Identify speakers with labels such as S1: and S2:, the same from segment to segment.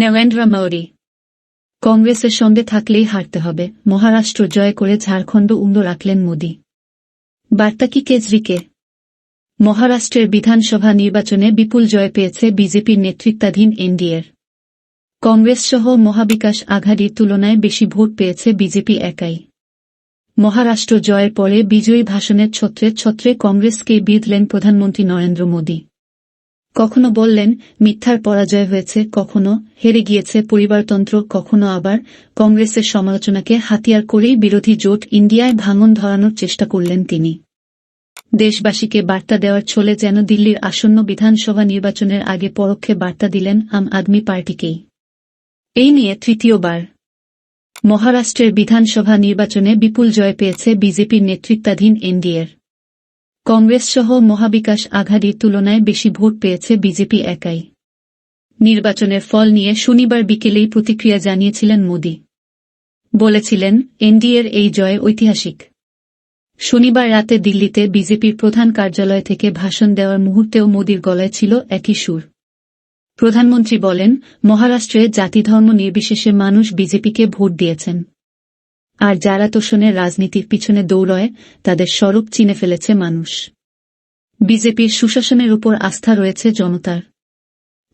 S1: নরেন্দ্র মোদী কংগ্রেসের সঙ্গে থাকলেই হারতে হবে। মহারাষ্ট্র জয় করে ঝাড়খণ্ড উন্ড রাখলেন মোদী। বার্তা কি কেজরিকে? মহারাষ্ট্রের বিধানসভা নির্বাচনে বিপুল জয় পেয়েছে বিজেপির নেতৃত্বাধীন এনডিএর। কংগ্রেস সহ মহাবিকাশ আঘাড়ির তুলনায় বেশি ভোট পেয়েছে বিজেপি একাই। মহারাষ্ট্র জয়ের পরে বিজয়ী ভাষণের ছত্রে ছত্রে কংগ্রেসকেই বিঁধলেন প্রধানমন্ত্রী নরেন্দ্র মোদী। কখনো বললেন, মিথ্যার পরাজয় হয়েছে, কখনো হেরে গিয়েছে পরিবারতন্ত্র, কখনো আবার কংগ্রেসের সমালোচনাকে হাতিয়ার করেই বিরোধী জোট ইন্ডিয়ায় ভাঙন ধরানোর চেষ্টা করলেন তিনি। দেশবাসীকে বার্তা দেওয়ার ছলে যেন দিল্লির আসন্ন বিধানসভা নির্বাচনের আগে পরোক্ষে বার্তা দিলেন আম আদমি পার্টিকেই। এই নিয়ে তৃতীয়বার মহারাষ্ট্রের বিধানসভা নির্বাচনে বিপুল জয় পেয়েছে বিজেপির নেতৃত্বাধীন এনডিএর। কংগ্রেস সহ মহাবিকাশ আঘাড়ির তুলনায় বেশি ভোট পেয়েছে বিজেপি একাই। নির্বাচনের ফল নিয়ে শনিবার বিকেলেই প্রতিক্রিয়া জানিয়েছিলেন মোদী। বলেছিলেন, এনডিএর এই জয় ঐতিহাসিক। শনিবার রাতে দিল্লিতে বিজেপির প্রধান কার্যালয় থেকে ভাষণ দেওয়ার মুহূর্তেও মোদীর গলায় ছিল একই সুর। প্রধানমন্ত্রী বলেন, মহারাষ্ট্রে জাতিধর্ম নির্বিশেষে মানুষ বিজেপিকে ভোট দিয়েছেন। আর যারা তোষণের রাজনীতির পিছনে দৌড়য় তাদের স্বরূপ চিনে ফেলেছে মানুষ। বিজেপির সুশাসনের উপর আস্থা রয়েছে জনতার।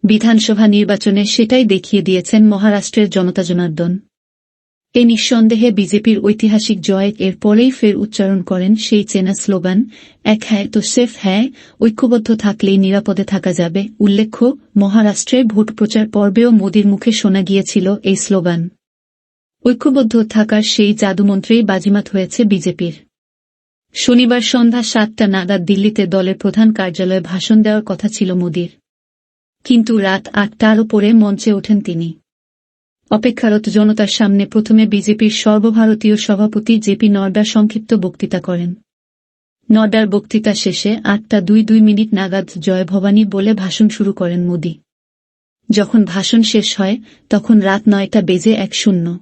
S1: বিধানসভা নির্বাচনে সেটাই দেখিয়ে দিয়েছেন মহারাষ্ট্রের জনতা জনার্দন। এ নিঃসন্দেহে বিজেপির ঐতিহাসিক জয় এর পরেই ফের উচ্চারণ করেন সেই চেনা স্লোগান, এক হ্যায় তো সেফ হ্যায়, ঐক্যবদ্ধ থাকলেই নিরাপদে থাকা যাবে। উল্লেখ্য, মহারাষ্ট্রে ভোট প্রচার পর্বেও মোদীর মুখে শোনা গিয়েছিল এই স্লোগান। ঐক্যবদ্ধ থাকার সেই জাদুমন্ত্রেই বাজিমাত হয়েছে বিজেপির। শনিবার সন্ধ্যা সাতটা নাগাদ দিল্লিতে দলের প্রধান কার্যালয়ে ভাষণ দেওয়ার কথা ছিল মোদীর। কিন্তু রাত আটটার ওপরে মঞ্চে ওঠেন তিনি। অপেক্ষারত জনতার সামনে প্রথমে বিজেপির সর্বভারতীয় সভাপতি জেপি নড্ডা সংক্ষিপ্ত বক্তৃতা করেন। নড্ডার বক্তৃতা শেষে আটটা দুই দুই মিনিট নাগাদ জয় ভবানী বলে ভাষণ শুরু করেন মোদী। যখন ভাষণ শেষ হয়, তখন রাত নয়টা বেজে এক শূন্য।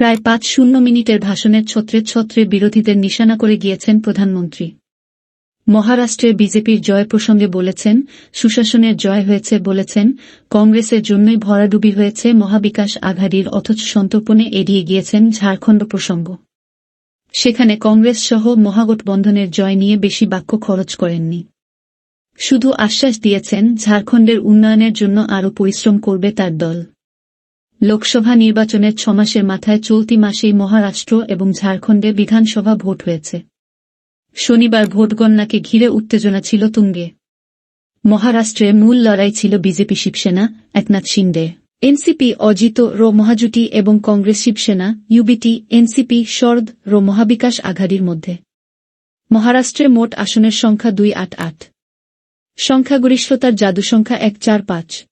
S1: প্রায় পাঁচ শূন্য মিনিটের ভাষণের ছত্রে ছত্রে বিরোধীদের নিশানা করে গিয়েছেন প্রধানমন্ত্রী। মহারাষ্ট্রে বিজেপির জয় প্রসঙ্গে বলেছেন, সুশাসনের জয় হয়েছে বলেছেন, কংগ্রেসের জন্যই ভরাডুবি হয়েছে মহাবিকাশ আঘাড়ির, অথচ সন্তর্পণে এড়িয়ে গিয়েছেন ঝাড়খণ্ড প্রসঙ্গ। সেখানে কংগ্রেস সহ মহাগঠবন্ধনের জয় নিয়ে বেশি বাক্য খরচ করেননি। শুধু আশ্বাস দিয়েছেন, ঝাড়খণ্ডের উন্নয়নের জন্য আরও পরিশ্রম করবে তার দল। লোকসভা নির্বাচনের ছমাসের মাথায় চলতি মাসেই মহারাষ্ট্র এবং ঝাড়খণ্ডে বিধানসভা ভোট হয়েছে। শনিবার ভোটগণনাকে ঘিরে উত্তেজনা ছিল তুঙ্গে। মহারাষ্ট্রে মূল লড়াই ছিল বিজেপি শিবসেনা, একনাথ শিন্ডে। এনসিপি অজিত রো মহাজুটি এবং কংগ্রেস শিবসেনা, ইউবিটি, এনসিপি, শরদ রো মহাবিকাশ আঘাড়ির মধ্যে। মহারাষ্ট্রে মোট আসনের সংখ্যা দুই আট আট। সংখ্যাগরিষ্ঠতার জাদু সংখ্যা এক চার পাঁচ।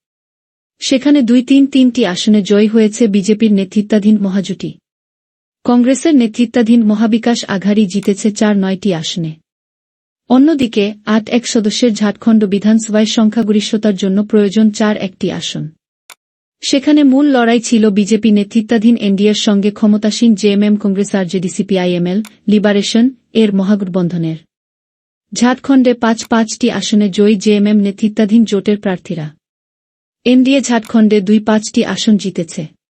S1: সেখানে দুই তিন তিনটি আসনে জয়ী হয়েছে বিজেপির নেতৃত্বাধীন মহাজুটি। কংগ্রেসের নেতৃত্বাধীন মহাবিকাশ আঘাড়ি জিতেছে চার নয়টি আসনে। অন্যদিকে, আট এক সদস্যের ঝাড়খণ্ড বিধানসভায় সংখ্যাগরিষ্ঠতার জন্য প্রয়োজন চার একটি আসন। সেখানে মূল লড়াই ছিল বিজেপি নেতৃত্বাধীন এনডিএর সঙ্গে ক্ষমতাসীন জেএমএম কংগ্রেস আর জেডিসিপিআইএমএল লিবারেশন, এর মহাগঠবন্ধনের। ঝাড়খণ্ডে পাঁচ পাঁচটি আসনে জয়ী জেএমএম নেতৃত্বাধীন জোটের প্রার্থীরা। এনডিএ ঝাড়খণ্ডে দুই পাঁচটি আসন জিতেছে।